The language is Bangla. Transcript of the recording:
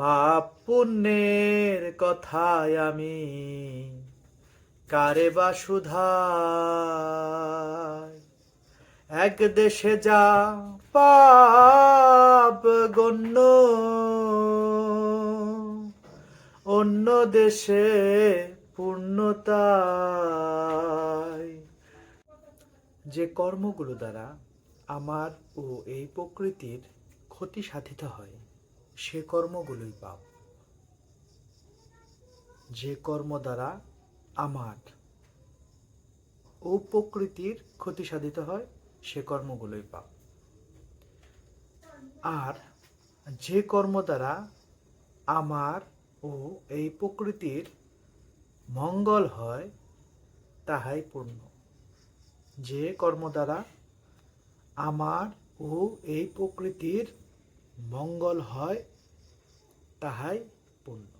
পাপ পুণ্যের কথায় আমি কারে বা সুধাই এক দেশে যা পাপ গণ্য, অন্য দেশে পূর্ণতায়। যে কর্মগুলো দ্বারা আমার ও এই প্রকৃতির ক্ষতি সাধিত হয় সে কর্মগুলোই পাপ। যে কর্ম দ্বারা আমার ও প্রকৃতির ক্ষতি সাধিত হয়, সে কর্মগুলোই পাপ। আর যে কর্ম দ্বারা আমার ও এই প্রকৃতির মঙ্গল হয়, তাহাই পূর্ণ। যে কর্ম দ্বারা আমার ও এই প্রকৃতির মঙ্গল হয় তাহাই পূর্ণ